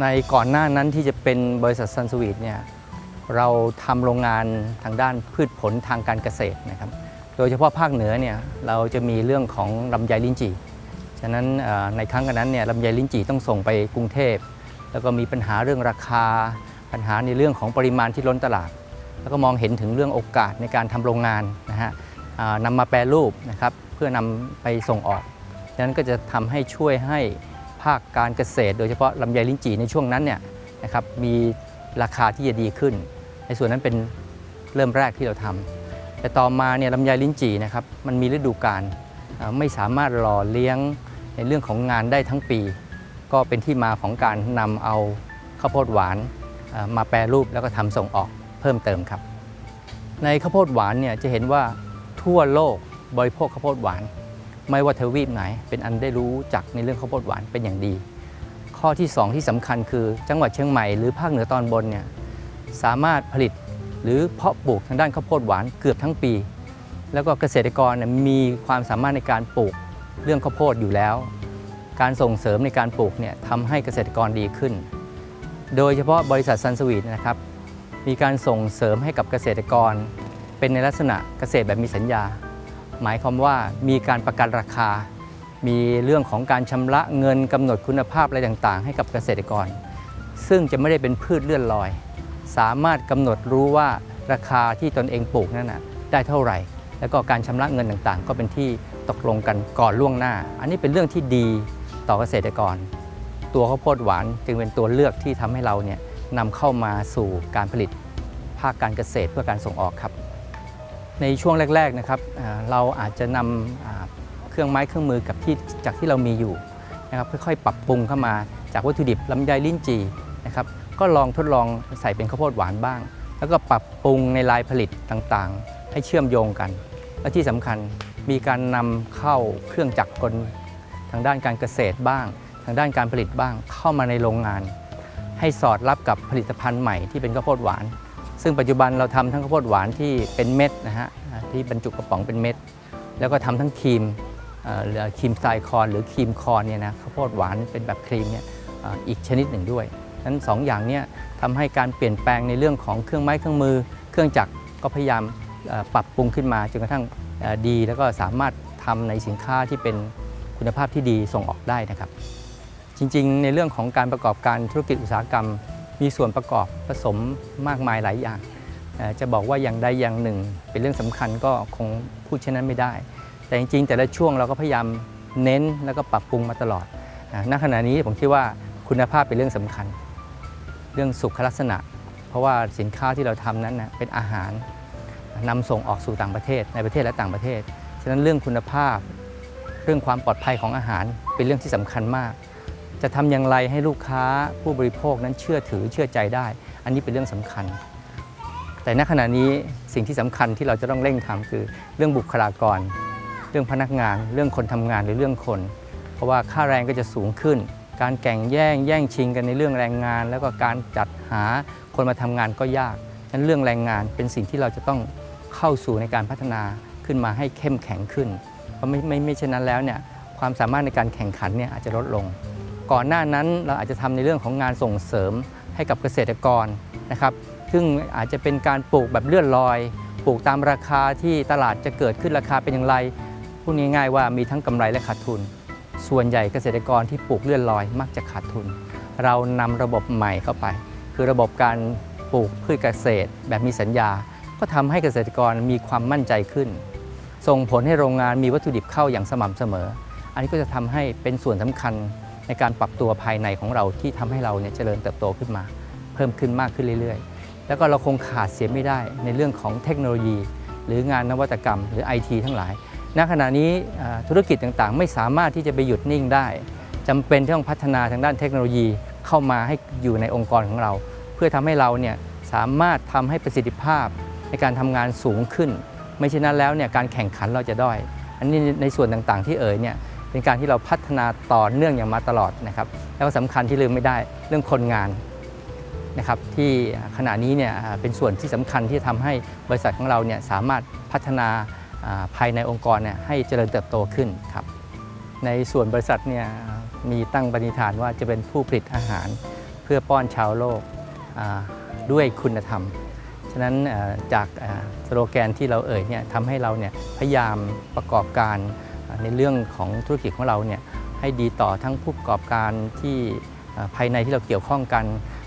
ในก่อนหน้านั้นที่จะเป็นบริษัทซันสวีทเนี่ยเราทำโรงงานทางด้านพืชผลทางการเกษตรนะครับ โดยเฉพาะภาคเหนือเนี่ยเราจะมีเรื่องของลำไยลิ้นจี่ ฉะนั้นในครั้งนั้นเนี่ยลำไยลิ้นจี่ต้องส่งไปกรุงเทพ แล้วก็มีปัญหาเรื่องราคา ปัญหาในเรื่องของปริมาณที่ล้นตลาด แล้วก็มองเห็นถึงเรื่องโอกาสในการทำโรงงานนะฮะนำมาแปรรูปนะครับเพื่อนำไปส่งออกฉะนั้นก็จะทำให้ช่วยให้ภาคการเกษตร โดยเฉพาะลำไยลิ้นจี่ในช่วงนั้นเนี่ยนะครับมีราคาที่จะดีขึ้น ในส่วนนั้นเป็นเริ่มแรกที่เราทำแต่ต่อมาเนี่ยลำไยลิ้นจี่นะครับมันมีฤดูกาลไม่สามารถหล่อเลี้ยง ในเรื่องของงานได้ทั้งปี ก็เป็นที่มาของการนำเอาข้าวโพดหวานมาแปรรูปแล้วก็ทำส่งออกเพิ่มเติมครับ ในข้าวโพดหวานเนี่ยจะเห็นว่าทั่วโลกบริโภคข้าวโพดหวาน ไม่ว่าทวีปไหน เป็นอันได้รู้จักในเรื่องข้าวโพดหวานเป็นอย่างดี ข้อที่ 2 ที่สำคัญคือจังหวัดเชียงใหม่หรือภาคเหนือตอนบนเนี่ยสามารถผลิตหรือเพาะปลูกทางด้านข้าวโพดหวานเกือบทั้งปี แล้วก็เกษตรกรมีความสามารถในการปลูก เรื่องข้าวโพดอยู่แล้ว การส่งเสริมในการปลูกเนี่ยทำให้เกษตรกรดีขึ้น โดยเฉพาะบริษัทซันสวีทนะครับ มีการส่งเสริมให้กับเกษตรกร เป็นในลักษณะเกษตรแบบมีสัญญา หมายความว่ามีการประกันราคา มีเรื่องของการชำระเงินกำหนดคุณภาพอะไรต่างๆ ให้กับเกษตรกร ซึ่งจะไม่ได้เป็นพืชเลื่อนลอย สามารถกำหนดรู้ว่าราคาที่ตนเองปลูกนั้นนะได้เท่าไหร่ แล้วก็การชำระเงินต่างๆ ก็เป็นที่ ตกลงกันก่อนล่วงหน้า อันนี้เป็นเรื่องที่ดีต่อเกษตรกร ตัวข้าวโพดหวานจึงเป็นตัวเลือกที่ทำให้เราเนี่ยนำเข้ามาสู่การผลิตภาคการเกษตรเพื่อการส่งออกครับ ในช่วงแรกๆนะครับเราอาจจะนำเครื่องไม้เครื่องมือกับที่จากที่เรามีอยู่นะครับค่อยๆ ปรับปรุงเข้ามาจากวัตถุดิบลำไยลิ้นจีนะครับก็ลองทดลองใส่เป็นข้าวโพดหวานบ้าง แล้วก็ปรับปรุงในลายผลิตต่างๆ ให้เชื่อมโยงกัน และที่สำคัญ มีการนำเข้าเครื่องจักรกลทางด้านการเกษตรบ้าง ทางด้านการผลิตบ้างเข้ามาในโรงงาน ให้สอดรับกับผลิตภัณฑ์ใหม่ที่เป็นข้าวโพดหวาน ซึ่งปัจจุบันเราทำทั้งข้าวโพดหวานที่เป็นเม็ดนะฮะที่บรรจุกระป๋องเป็นเม็ด แล้วก็ทำทั้งครีมหรือครีมสไตล์คอนหรือครีมคอนเนี่ยนะข้าวโพดหวานเป็นแบบครีมเนี่ยอีกชนิดหนึ่งด้วยนั้นสองอย่างเนี้ทำให้การเปลี่ยนแปลงในเรื่องของเครื่องไม้เครื่องมือ เครื่องจักรก็พยายามปรับปรุงขึ้นมาจนกระทั่ง ดีแล้วก็สามารถทำในสินค้าที่เป็นคุณภาพที่ดีส่งออกได้นะครับ จริงๆ ในเรื่องของการประกอบการธุรกิจอุตสาหกรรม มีส่วนประกอบผสมมากมายหลายอย่าง จะบอกว่าอย่างใดอย่างหนึ่ง เป็นเรื่องสำคัญก็คงพูดเช่นนั้นไม่ได้ แต่จริงๆ แต่ละช่วงเราก็พยายามเน้นแล้วก็ปรับปรุงมาตลอดณขณะนี้ผมคิดว่าคุณภาพเป็นเรื่องสำคัญ เรื่องสุขลักษณะ เพราะว่าสินค้าที่เราทำนั้นนะเป็นอาหาร นำส่งออกสู่ต่างประเทศในประเทศและต่างประเทศ ฉะนั้นเรื่องคุณภาพ เรื่องความปลอดภัยของอาหารเป็นเรื่องที่สำคัญมาก จะทำอย่างไรให้ลูกค้าผู้บริโภคนั้นเชื่อถือเชื่อใจได้ อันนี้เป็นเรื่องสำคัญ แต่ณขณะนี้สิ่งที่สำคัญที่เราจะต้องเร่งทำคือเรื่องบุคลากร เรื่องพนักงาน เรื่องคนทำงานหรือเรื่องคน เพราะว่าค่าแรงก็จะสูงขึ้น การแข่งแย่งแย่งชิงกันในเรื่องแรงงาน แล้วก็การจัดหาคนมาทำงานก็ยากฉะนั้นเรื่องแรงงานเป็นสิ่งที่เราจะต้อง เข้าสู่ในการพัฒนาขึ้นมาให้เข้มแข็งขึ้น เพราะไม่ไม่ไม่เช่นนั้นแล้วเนี่ยความสามารถในการแข่งขันเนี่ยอาจจะลดลง ก่อนหน้านั้นเราอาจจะทำในเรื่องของงานส่งเสริมให้กับเกษตรกรนะครับ ซึ่งอาจจะเป็นการปลูกแบบเลื่อนลอย ปลูกตามราคาที่ตลาดจะเกิดขึ้นราคาเป็นอย่างไรพูดง่ายๆว่ามีทั้งกำไรและขาดทุน ส่วนใหญ่เกษตรกรที่ปลูกเลื่อนลอย มักจะขาดทุน เรานำระบบใหม่เข้าไป คือระบบการปลูกพืชเกษตรแบบมีสัญญา ก็ทำให้เกษตรกรมีความมั่นใจขึ้น ส่งผลให้โรงงานมีวัตถุดิบเข้าอย่างสม่ำเสมอ อันนี้ก็จะทำให้เป็นส่วนสำคัญในการปรับตัวภายในของเราที่ทำให้เราเนี่ยเจริญเติบโตขึ้นมา เพิ่มขึ้นมากขึ้นเรื่อยๆ แล้วก็เราคงขาดเสียไม่ได้ในเรื่องของเทคโนโลยี หรืองานนวัตกรรม หรือ IT ทั้งหลายณขณะนี้ธุรกิจต่างๆ ไม่สามารถที่จะไปหยุดนิ่งได้จำเป็นที่ต้องพัฒนาทางด้านเทคโนโลยีเข้ามาให้อยู่ในองค์กรของเรา เพื่อทำให้เราเนี่ยสามารถทำให้ประสิทธิภาพ ในการทำงานสูงขึ้น ไม่เช่นนั้นแล้วเนี่ยการแข่งขันเราจะด้อย อันนี้ในส่วนต่างๆที่เอ่ยเนี่ยเป็นการที่เราพัฒนาต่อเนื่องอย่างมาตลอดนะครับ แล้วก็สำคัญที่ลืมไม่ได้เรื่องคนงานนะครับที่ขณะนี้เนี่ยเป็นส่วนที่สำคัญที่ทำให้บริษัทของเราเนี่ยสามารถพัฒนาภายในองค์กรเนี่ยให้เจริญเติบโตขึ้นครับในส่วนบริษัทเนี่ยมีตั้งปณิธานว่าจะเป็นผู้ผลิตอาหาร เพื่อป้อนชาวโลกด้วยคุณธรรม ฉะนั้นจากสโลแกนที่เราเอ่ยเนี่ยทำให้เราเนี่ยพยายามประกอบการในเรื่องของธุรกิจของเราเนี่ยให้ดีต่อทั้งผู้ประกอบการที่ภายในที่เราเกี่ยวข้องกัน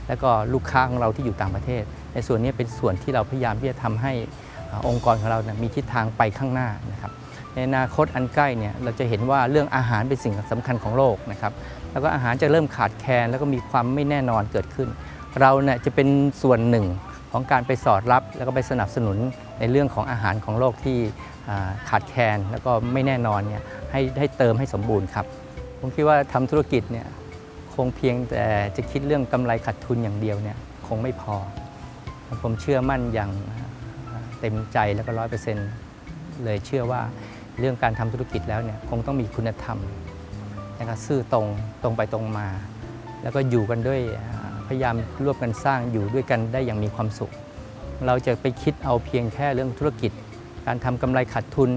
แล้วก็ลูกค้าของเราที่อยู่ต่างประเทศ ในส่วนนี้เป็นส่วนที่เราพยายามที่จะทำให้เอ่อองค์กรของเราเนี่ยมีทิศทางไปข้างหน้านะครับในอนาคตอันใกล้เนี่ยเราจะเห็นว่าเรื่องอาหารเป็นสิ่งสำคัญของโลกนะครับแล้วก็อาหารจะเริ่มขาดแคลนแล้วก็มีความไม่แน่นอนเกิดขึ้น เราเนี่ยจะเป็นส่วนหนึ่ง ของการไปสอดรับ แล้วก็ไปสนับสนุนในเรื่องของอาหารของโลกที่ขาดแคลนแล้วก็ไม่แน่นอนเนี่ยให้ให้เติมให้สมบูรณ์ครับ ผมคิดว่าทำธุรกิจเนี่ยคงเพียงแต่จะคิดเรื่องกำไรขาดทุนอย่างเดียวเนี่ยคงไม่พอ ผมเชื่อมั่นอย่างเต็มใจแล้วก็ร้อยเปอร์เซ็นต์เลยเชื่อว่าเรื่องการทำธุรกิจแล้วเนี่ยคงต้องมีคุณธรรมนะครับซื่อตรงตรงไปตรงมา แล้วก็อยู่กันด้วย พยายามร่วมกันสร้างอยู่ด้วยกันได้อย่างมีความสุข เราจะไปคิดเอาเพียงแค่เรื่องธุรกิจ การทำกำไรขาดทุน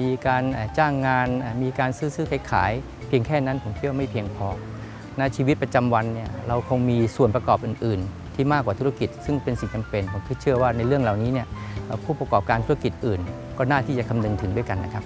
มีการจ้างงาน มีการซื้อซื้อขายขายเพียงแค่นั้นผมคิดว่าไม่เพียงพอในชีวิตประจำวันเนี่ยเราคงมีส่วนประกอบอื่น ๆ ที่มากกว่าธุรกิจ ซึ่งเป็นสิ่งจำเป็นผมคิดเชื่อว่าในเรื่องเหล่านี้เนี่ยผู้ประกอบการธุรกิจอื่น ก็น่าที่จะคำนึงถึงด้วยกันนะครับ